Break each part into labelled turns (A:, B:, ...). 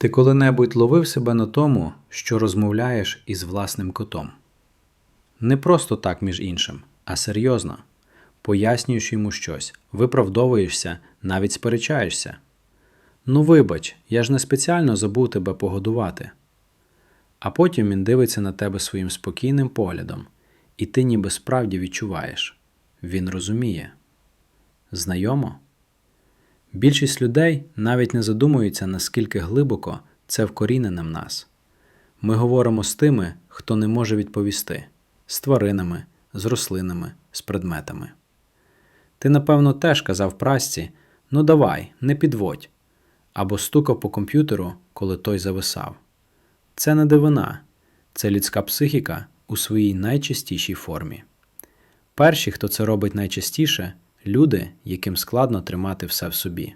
A: Ти коли-небудь ловив себе на тому, що розмовляєш із власним котом? Не просто так, між іншим, а серйозно. Пояснюєш йому щось, виправдовуєшся, навіть сперечаєшся. Ну, вибач, я ж не спеціально забув тебе погодувати. А потім він дивиться на тебе своїм спокійним поглядом, і ти ніби справді відчуваєш. Він розуміє. Знайомо? Більшість людей навіть не задумуються, наскільки глибоко це вкорінене в нас. Ми говоримо з тими, хто не може відповісти, з тваринами, з рослинами, з предметами. Ти, напевно, теж казав прасці ну давай, не підводь, або стукав по комп'ютеру, коли той зависав. Це не дивина, це людська психіка у своїй найчистішій формі. Перші, хто це робить найчастіше, люди, яким складно тримати все в собі.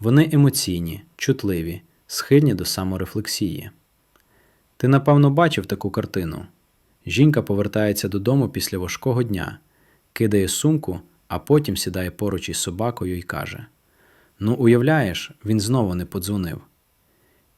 A: Вони емоційні, чутливі, схильні до саморефлексії. Ти, напевно, бачив таку картину. Жінка повертається додому після важкого дня, кидає сумку, а потім сідає поруч із собакою і каже: Ну, уявляєш, він знову не подзвонив.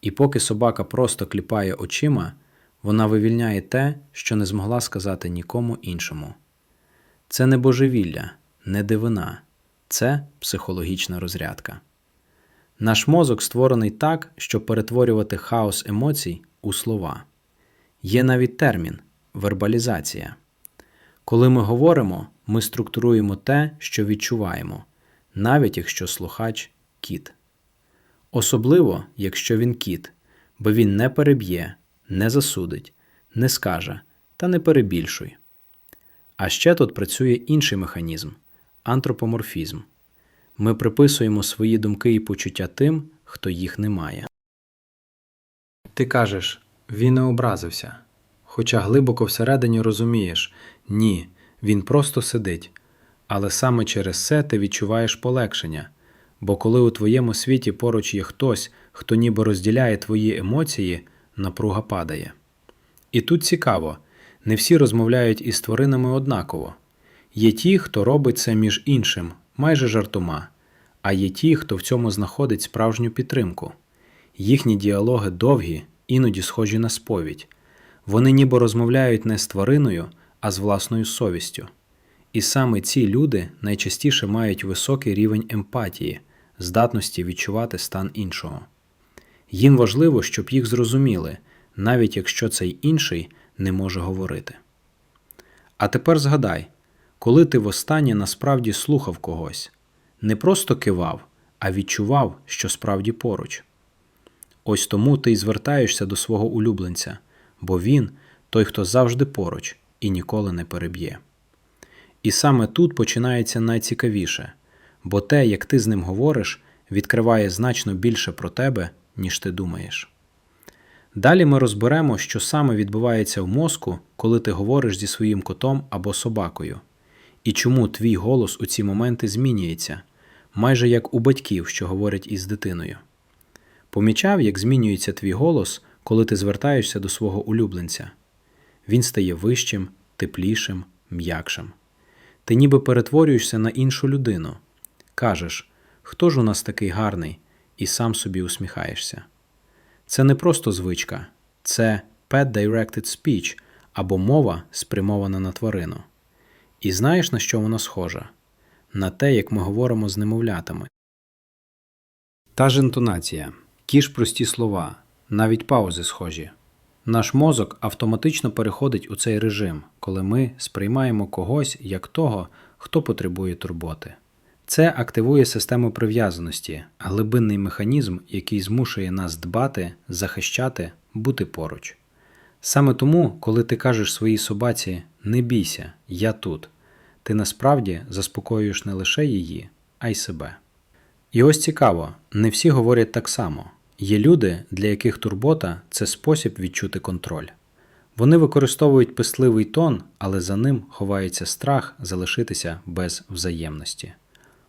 A: І поки собака просто кліпає очима, вона вивільняє те, що не змогла сказати нікому іншому. Це не божевілля, не дивина, це психологічна розрядка. Наш мозок створений так, щоб перетворювати хаос емоцій у слова. Є навіть термін вербалізація. Коли ми говоримо, ми структуруємо те, що відчуваємо, навіть якщо слухач кіт. Особливо, якщо він кіт, бо він не переб'є, не засудить, не скаже та не перебільшуй. А ще тут працює інший механізм антропоморфізм. Ми приписуємо свої думки і почуття тим, хто їх не має. Ти кажеш, він не образився. Хоча глибоко всередині розумієш, ні, він просто сидить. Але саме через це ти відчуваєш полегшення. Бо коли у твоєму світі поруч є хтось, хто ніби розділяє твої емоції, напруга падає. І тут цікаво, не всі розмовляють із тваринами однаково. Є ті, хто робить це між іншим, майже жартома, а є ті, хто в цьому знаходить справжню підтримку. Їхні діалоги довгі, іноді схожі на сповідь. Вони ніби розмовляють не з твариною, а з власною совістю. І саме ці люди найчастіше мають високий рівень емпатії, здатності відчувати стан іншого. Їм важливо, щоб їх зрозуміли, навіть якщо цей інший не може говорити. А тепер згадай, коли ти востаннє насправді слухав когось, не просто кивав, а відчував, що справді поруч. Ось тому ти й звертаєшся до свого улюбленця, бо він той, хто завжди поруч і ніколи не переб'є. І саме тут починається найцікавіше, бо те, як ти з ним говориш, відкриває значно більше про тебе, ніж ти думаєш. Далі ми розберемо, що саме відбувається в мозку, коли ти говориш зі своїм котом або собакою, і чому твій голос у ці моменти змінюється, майже як у батьків, що говорять із дитиною. Помічав, як змінюється твій голос, коли ти звертаєшся до свого улюбленця. Він стає вищим, теплішим, м'якшим. Ти ніби перетворюєшся на іншу людину. Кажеш, хто ж у нас такий гарний, і сам собі усміхаєшся. Це не просто звичка, це Pet Directed Speech або мова, спрямована на тварину. І знаєш, на що вона схожа? На те, як ми говоримо з немовлятами. Та ж інтонація, ті ж прості слова, навіть паузи схожі. Наш мозок автоматично переходить у цей режим, коли ми сприймаємо когось як того, хто потребує турботи. Це активує систему прив'язаності, глибинний механізм, який змушує нас дбати, захищати, бути поруч. Саме тому, коли ти кажеш своїй собаці не бійся, я тут, ти насправді заспокоюєш не лише її, а й себе. І ось цікаво, не всі говорять так само. Є люди, для яких турбота це спосіб відчути контроль. Вони використовують писливий тон, але за ним ховається страх залишитися без взаємності.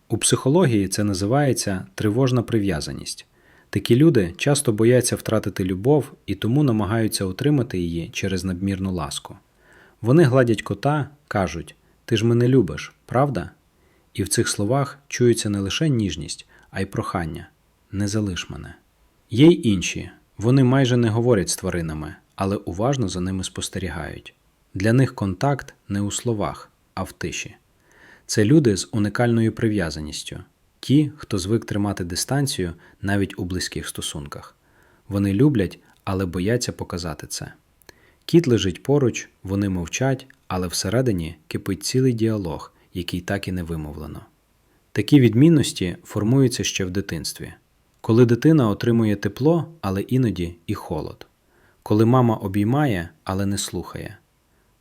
A: У психології це називається тривожна прив'язаність. Такі люди часто бояться втратити любов і тому намагаються отримати її через надмірну ласку. Вони гладять кота, кажуть: Ти ж мене любиш, правда? І в цих словах чується не лише ніжність, а й прохання не залиш мене. Є й інші. Вони майже не говорять з тваринами, але уважно за ними спостерігають. Для них контакт не у словах, а в тиші. Це люди з уникальною прив'язаністю, ті, хто звик тримати дистанцію навіть у близьких стосунках. Вони люблять, але бояться показати це. Кіт лежить поруч, вони мовчать, але всередині кипить цілий діалог, який так і не вимовлено. Такі відмінності формуються ще в дитинстві. Коли дитина отримує тепло, але іноді і холод. Коли мама обіймає, але не слухає.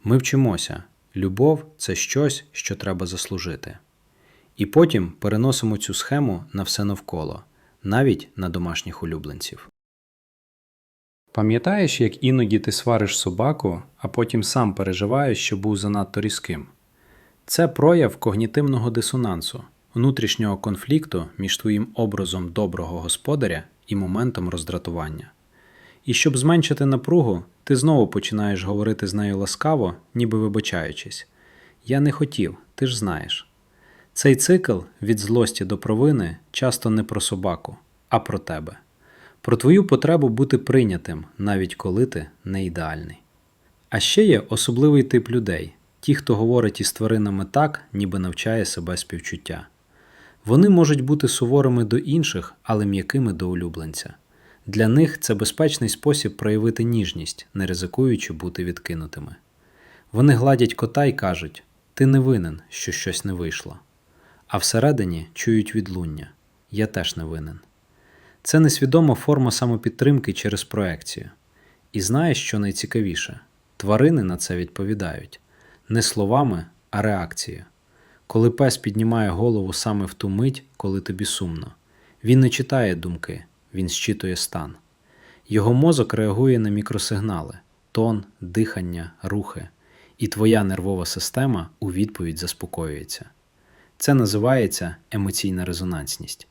A: Ми вчимося, любов це щось, що треба заслужити. І потім переносимо цю схему на все навколо, навіть на домашніх улюбленців. Пам'ятаєш, як іноді ти свариш собаку, а потім сам переживаєш, що був занадто різким? Це прояв когнітивного дисонансу, внутрішнього конфлікту між твоїм образом доброго господаря і моментом роздратування. І щоб зменшити напругу, ти знову починаєш говорити з нею ласкаво, ніби вибачаючись. Я не хотів, ти ж знаєш. Цей цикл від злості до провини часто не про собаку, а про тебе, про твою потребу бути прийнятим, навіть коли ти не ідеальний. А ще є особливий тип людей ті, хто говорить із тваринами так, ніби навчає себе співчуття. Вони можуть бути суворими до інших, але м'якими до улюбленця. Для них це безпечний спосіб проявити ніжність, не ризикуючи бути відкинутими. Вони гладять кота і кажуть: Ти не винен, що щось не вийшло. А всередині чують відлуння Я теж не винен. Це несвідома форма самопідтримки через проекцію. І знаєш, що найцікавіше? Тварини на це відповідають не словами, а реакцією. Коли пес піднімає голову саме в ту мить, коли тобі сумно, він не читає думки, він щитує стан. Його мозок реагує на мікросигнали, тон, дихання, рухи, і твоя нервова система у відповідь заспокоюється. Це називається емоційна резонансність.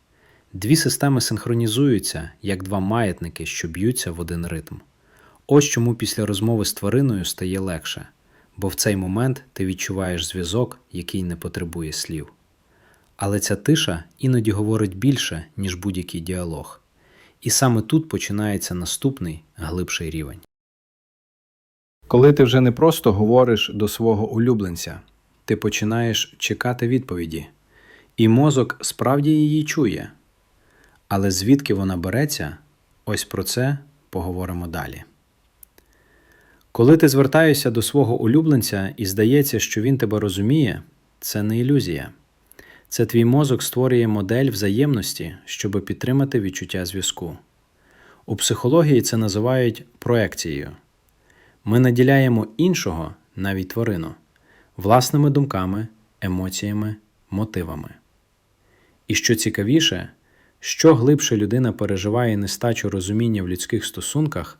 A: Дві системи синхронізуються, як два маятники, що б'ються в один ритм. Ось чому після розмови з твариною стає легше, бо в цей момент ти відчуваєш зв'язок, який не потребує слів. Але ця тиша іноді говорить більше, ніж будь-який діалог. І саме тут починається наступний глибший рівень. Коли ти вже не просто говориш до свого улюбленця, ти починаєш чекати відповіді, і мозок справді її чує. Але звідки вона береться, ось про це поговоримо далі. Коли ти звертаєшся до свого улюбленця і здається, що він тебе розуміє, це не ілюзія. Це твій мозок створює модель взаємності, щоб підтримати відчуття зв'язку. У психології це називають проекцією. Ми наділяємо іншого, навіть тварину, власними думками, емоціями, мотивами. І що цікавіше, що глибше людина переживає нестачу розуміння в людських стосунках,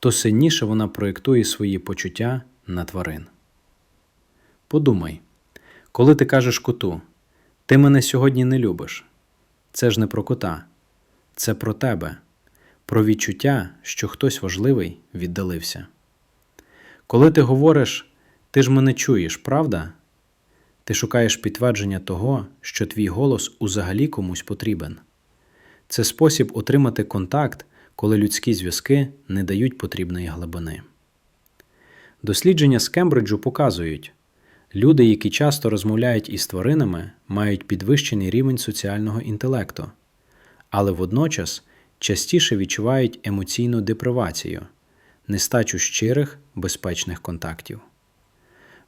A: то сильніше вона проєктує свої почуття на тварин. Подумай, коли ти кажеш коту, ти мене сьогодні не любиш. Це ж не про кота, це про тебе, про відчуття, що хтось важливий віддалився. Коли ти говориш, ти ж мене чуєш, правда? Ти шукаєш підтвердження того, що твій голос узагалі комусь потрібен. Це спосіб отримати контакт, коли людські зв'язки не дають потрібної глибини. Дослідження з Кембриджу показують, люди, які часто розмовляють із тваринами, мають підвищений рівень соціального інтелекту, але водночас частіше відчувають емоційну депривацію, нестачу щирих, безпечних контактів.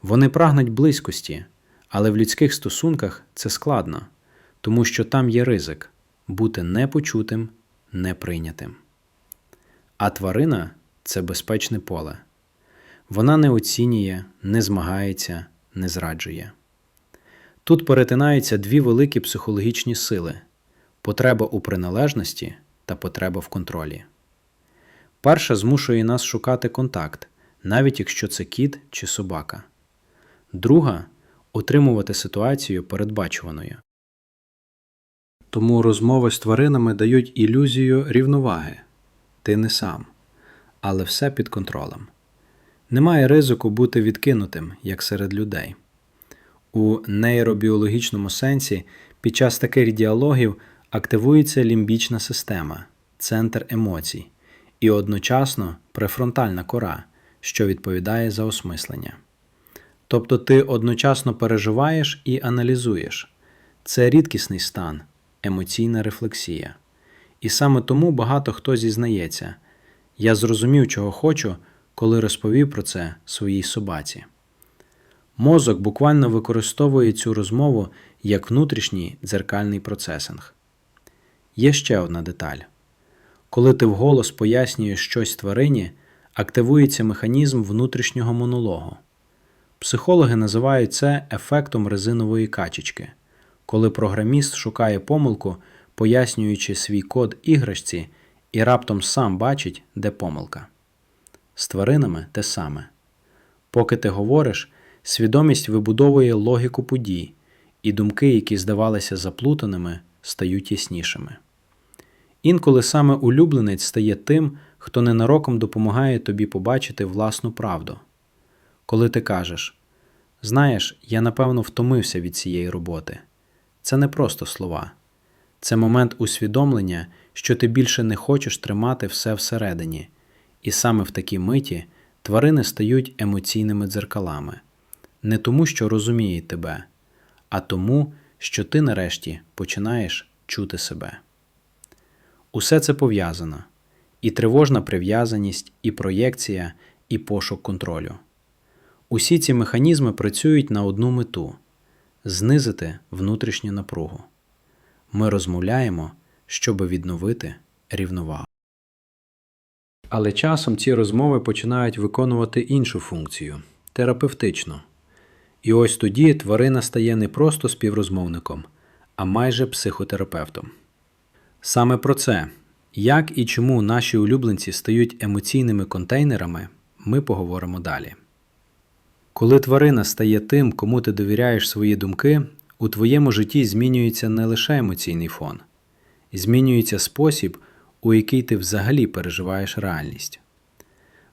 A: Вони прагнуть близькості, але в людських стосунках це складно, тому що там є ризик бути непочутим, неприйнятим. А тварина це безпечне поле. Вона не оцінює, не змагається, не зраджує. Тут перетинаються дві великі психологічні сили потреба у приналежності та потреба в контролі. Перша змушує нас шукати контакт, навіть якщо це кіт чи собака. Друга утримувати ситуацію передбачуваною. Тому розмови з тваринами дають ілюзію рівноваги ти не сам, але все під контролем. Немає ризику бути відкинутим, як серед людей. У нейробіологічному сенсі під час таких діалогів активується лімбічна система, центр емоцій, і одночасно префронтальна кора, що відповідає за осмислення. Тобто ти одночасно переживаєш і аналізуєш. Це рідкісний стан, емоційна рефлексія. І саме тому багато хто зізнається я зрозумів, чого хочу, коли розповів про це своїй собаці. Мозок буквально використовує цю розмову як внутрішній дзеркальний процесинг. Є ще одна деталь. Коли ти вголос пояснюєш щось тварині, активується механізм внутрішнього монологу. Психологи називають це ефектом резинової качечки, коли програміст шукає помилку, пояснюючи свій код іграшці, і раптом сам бачить, де помилка. З тваринами те саме. Поки ти говориш, свідомість вибудовує логіку подій, і думки, які здавалися заплутаними, стають яснішими. Інколи саме улюбленець стає тим, хто ненароком допомагає тобі побачити власну правду. Коли ти кажеш, знаєш, я напевно втомився від цієї роботи. Це не просто слова, це момент усвідомлення, що ти більше не хочеш тримати все всередині, і саме в такій миті тварини стають емоційними дзеркалами, не тому, що розуміють тебе, а тому, що ти нарешті починаєш чути себе. Усе це пов'язано і тривожна прив'язаність, і проєкція, і пошук контролю. Усі ці механізми працюють на одну мету знизити внутрішню напругу. Ми розмовляємо, щоб відновити рівновагу. Але часом ці розмови починають виконувати іншу функцію терапевтичну. І ось тоді тварина стає не просто співрозмовником, а майже психотерапевтом. Саме про це, як і чому наші улюбленці стають емоційними контейнерами, ми поговоримо далі. Коли тварина стає тим, кому ти довіряєш свої думки, у твоєму житті змінюється не лише емоційний фон, змінюється спосіб, у який ти взагалі переживаєш реальність.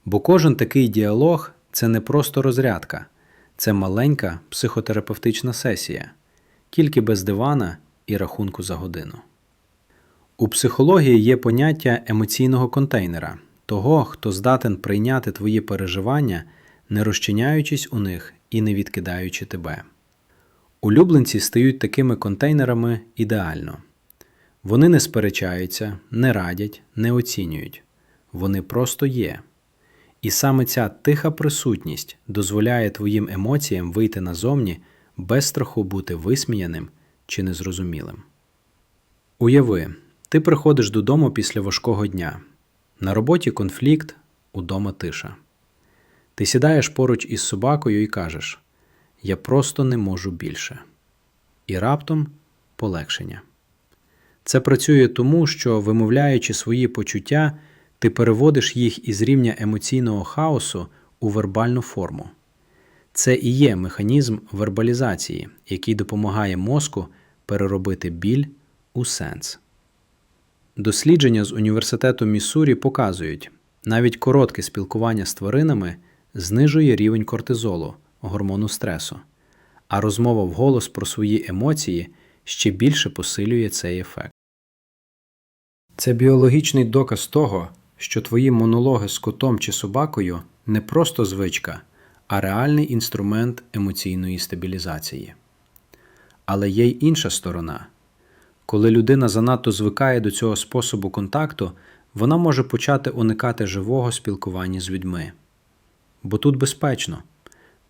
A: Бо кожен такий діалог це не просто розрядка, це маленька психотерапевтична сесія, тільки без дивана і рахунку за годину. У психології є поняття емоційного контейнера, того, хто здатен прийняти твої переживання, не розчиняючись у них і не відкидаючи тебе. Улюбленці стають такими контейнерами ідеально. Вони не сперечаються, не радять, не оцінюють. Вони просто є. І саме ця тиха присутність дозволяє твоїм емоціям вийти назовні без страху бути висміяним чи незрозумілим. Уяви, ти приходиш додому після важкого дня. На роботі конфлікт, удома тиша. Ти сідаєш поруч із собакою і кажеш: Я просто не можу більше. І раптом полегшення. Це працює тому, що, вимовляючи свої почуття, ти переводиш їх із рівня емоційного хаосу у вербальну форму. Це і є механізм вербалізації, який допомагає мозку переробити біль у сенс. Дослідження з університету Міссурі показують, навіть коротке спілкування з тваринами знижує рівень кортизолу, гормону стресу, а розмова вголос про свої емоції ще більше посилює цей ефект. Це біологічний доказ того, що твої монологи з котом чи собакою не просто звичка, а реальний інструмент емоційної стабілізації. Але є й інша сторона. Коли людина занадто звикає до цього способу контакту, вона може почати уникати живого спілкування з людьми. Бо тут безпечно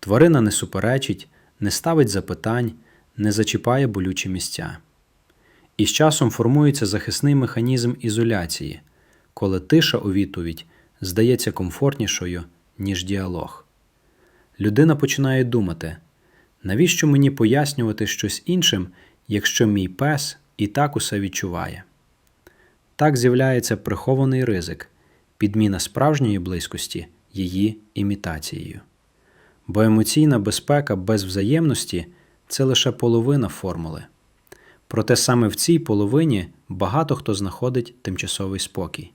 A: тварина не суперечить, не ставить запитань, не зачіпає болючі місця. І з часом формується захисний механізм ізоляції, коли тиша у відповідь здається комфортнішою, ніж діалог. Людина починає думати, навіщо мені пояснювати щось іншим, якщо мій пес і так усе відчуває. Так з'являється прихований ризик, підміна справжньої близькості її імітацією. Бо емоційна безпека без взаємності це лише половина формули. Проте саме в цій половині багато хто знаходить тимчасовий спокій.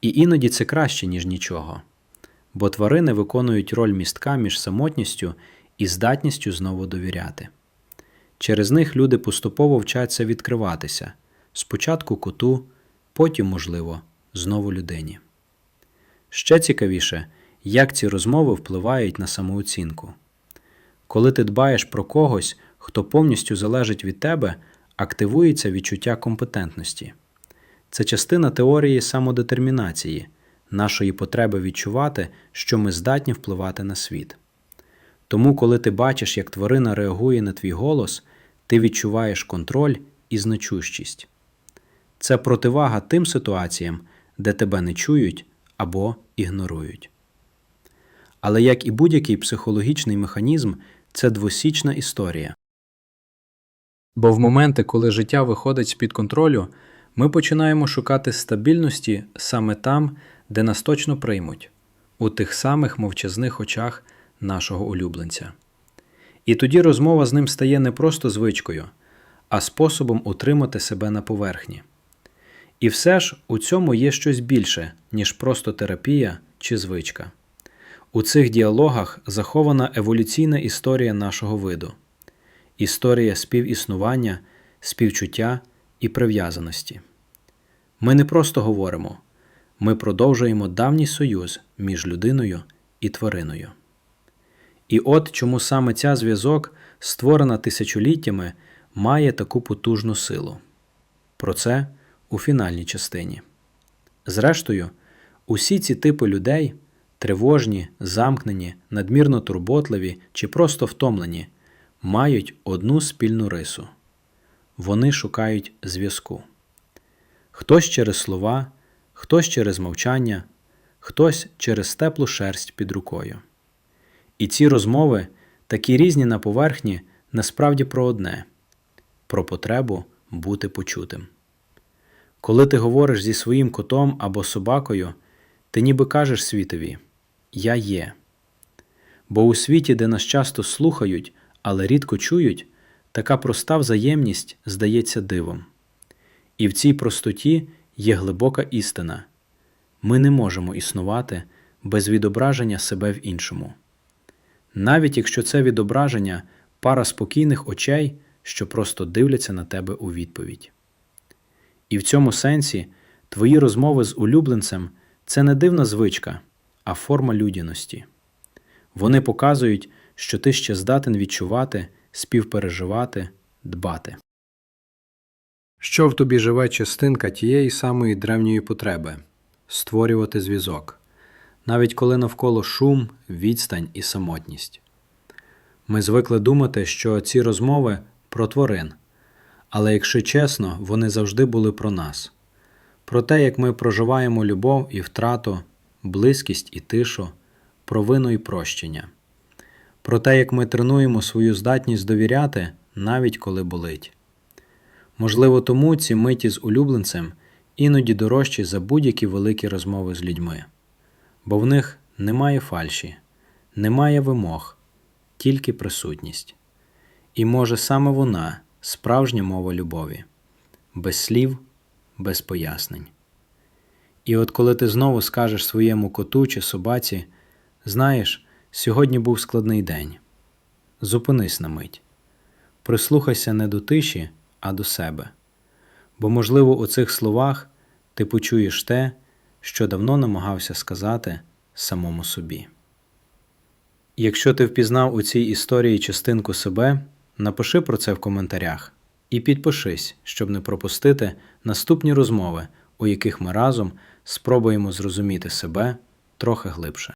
A: І іноді це краще, ніж нічого. Бо тварини виконують роль містка між самотністю і здатністю знову довіряти. Через них люди поступово вчаться відкриватися спочатку коту, потім, можливо, знову людині. Ще цікавіше, як ці розмови впливають на самооцінку. Коли ти дбаєш про когось, хто повністю залежить від тебе, активується відчуття компетентності. Це частина теорії самодетермінації, нашої потреби відчувати, що ми здатні впливати на світ. Тому, коли ти бачиш, як тварина реагує на твій голос, ти відчуваєш контроль і значущість. Це противага тим ситуаціям, де тебе не чують або ігнорують. Але як і будь-який психологічний механізм, це двосічна історія. Бо в моменти, коли життя виходить з-під контролю, ми починаємо шукати стабільності саме там, де нас точно приймуть, у тих самих мовчазних очах нашого улюбленця. І тоді розмова з ним стає не просто звичкою, а способом утримати себе на поверхні. І все ж у цьому є щось більше, ніж просто терапія чи звичка. У цих діалогах захована еволюційна історія нашого виду, історія співіснування, співчуття і прив'язаності. Ми не просто говоримо, ми продовжуємо давній союз між людиною і твариною. І от чому саме ця зв'язок, створена тисячоліттями, має таку потужну силу. Про це у фінальній частині. Зрештою, усі ці типи людей тривожні, замкнені, надмірно турботливі чи просто втомлені, мають одну спільну рису вони шукають зв'язку. Хтось через слова, хтось через мовчання, хтось через теплу шерсть під рукою. І ці розмови, такі різні на поверхні, насправді про одне про потребу бути почутим. Коли ти говориш зі своїм котом або собакою, ти ніби кажеш світові Я є. Бо у світі, де нас часто слухають, але рідко чують, така проста взаємність здається дивом. І в цій простоті є глибока істина ми не можемо існувати без відображення себе в іншому. Навіть якщо це відображення пара спокійних очей, що просто дивляться на тебе у відповідь. І в цьому сенсі твої розмови з улюбленцем це не дивна звичка, а форма людяності. Вони показують, що ти ще здатен відчувати, співпереживати, дбати. Що в тобі живе частинка тієї самої древньої потреби створювати зв'язок, навіть коли навколо шум, відстань і самотність. Ми звикли думати, що ці розмови про тварин, але якщо чесно, вони завжди були про нас, про те, як ми проживаємо любов і втрату, близькість і тишу, провину і прощення, про те, як ми тренуємо свою здатність довіряти, навіть коли болить. Можливо, тому ці миті з улюбленцем іноді дорожчі за будь-які великі розмови з людьми, бо в них немає фальші, немає вимог, тільки присутність. І може саме вона справжня мова любові, без слів, без пояснень. І от коли ти знову скажеш своєму коту чи собаці, знаєш, сьогодні був складний день. Зупинись на мить, прислухайся не до тиші, а до себе. Бо, можливо, у цих словах ти почуєш те, що давно намагався сказати самому собі. Якщо ти впізнав у цій історії частинку себе, напиши про це в коментарях і підпишись, щоб не пропустити наступні розмови, у яких ми разом спробуємо зрозуміти себе трохи глибше.